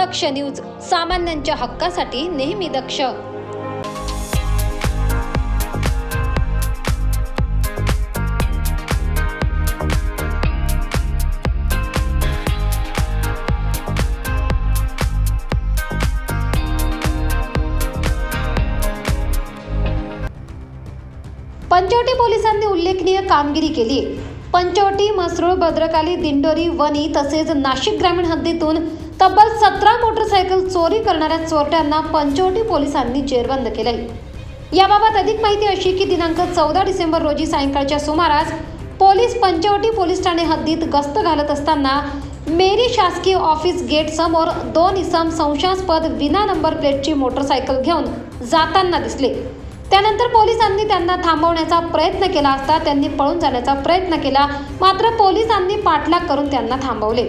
दक्ष news सामान्यांच्या हक्कासाठी नेहमी दक्ष. पंचवटी पोलिसांनी उल्लेखनीय कामगिरी केली. पंचवटी म्हसरूळ भद्रकाली दिंडोरी वणी तसेच नाशिक ग्रामीण हद्दीतून तब्बल सतरा मोटरसायकल चोरी करणाऱ्या चोरट्यांना पंचवटी पोलिसांनी जेरबंद केलंय. याबाबत अधिक माहिती अशी की दिनांक चौदा डिसेंबर रोजी सायंकाळच्या सुमारास पोलीस पंचवटी पोलीस ठाणे हद्दीत गस्त घालत असताना मेरी शासकीय ऑफिस गेट समोर दोन इसम संशयास्पद विना नंबर प्लेटची मोटरसायकल घेऊन जाताना दिसले. त्यानंतर पोलिसांनी त्यांना थांबवण्याचा प्रयत्न केला असता त्यांनी पळून जाण्याचा प्रयत्न केला मात्र पोलिसांनी पाठलाग करून त्यांना थांबवले.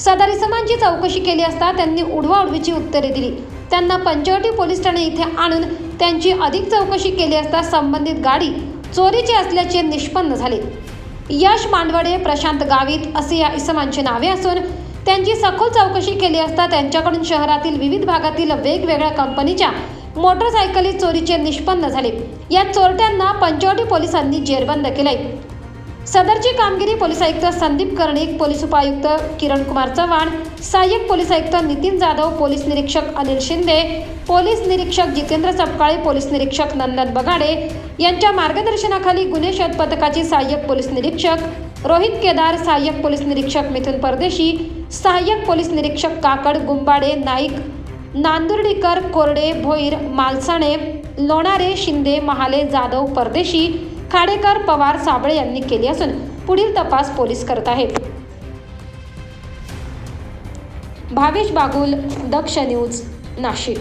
सदर इसमांची चौकशी केली असता त्यांनी उडवाउडवीची उत्तरे दिली. त्यांना पंचवटी पोलीस ठाणे इथे आणून त्यांची अधिक चौकशी केली असता संबंधित गाडी चोरीची असल्याचे निष्पन्न झाले. यश मांडवडे प्रशांत गावित असे या इसमांची नावे असून त्यांची सखोल चौकशी केली असता त्यांच्याकडून शहरातील विविध भागातील वेगवेगळ्या कंपनीच्या मोटरसायकली चोरीचे निष्पन्न झाले. या चोरट्यांना पंचवटी पोलिसांनी जेरबंद केले सदरची कामगिरी पोलीस आयुक्त संदीप कर्णिक पोलीस उपायुक्त किरण कुमार चव्हाण सहाय्यक पोलीस आयुक्त नितीन जाधव पोलीस निरीक्षक अनिल शिंदे पोलीस निरीक्षक जितेंद्र सपकाळे पोलीस निरीक्षक नंदन बगाडे यांच्या मार्गदर्शनाखाली गुन्हे शोध पथकाचे सहाय्यक पोलीस निरीक्षक रोहित केदार सहाय्यक पोलीस निरीक्षक मिथुन परदेशी सहाय्यक पोलीस निरीक्षक काकड गुंबाडे नाईक नांदुर्डीकर कोरडे भोईर मालसाणे लोणारे शिंदे महाले जाधव परदेशी खाडेकर पवार साबळे यांनी केली असून पुढील तपास पोलीस करत आहेत. भावेश बागुल दक्ष न्यूज नाशिक.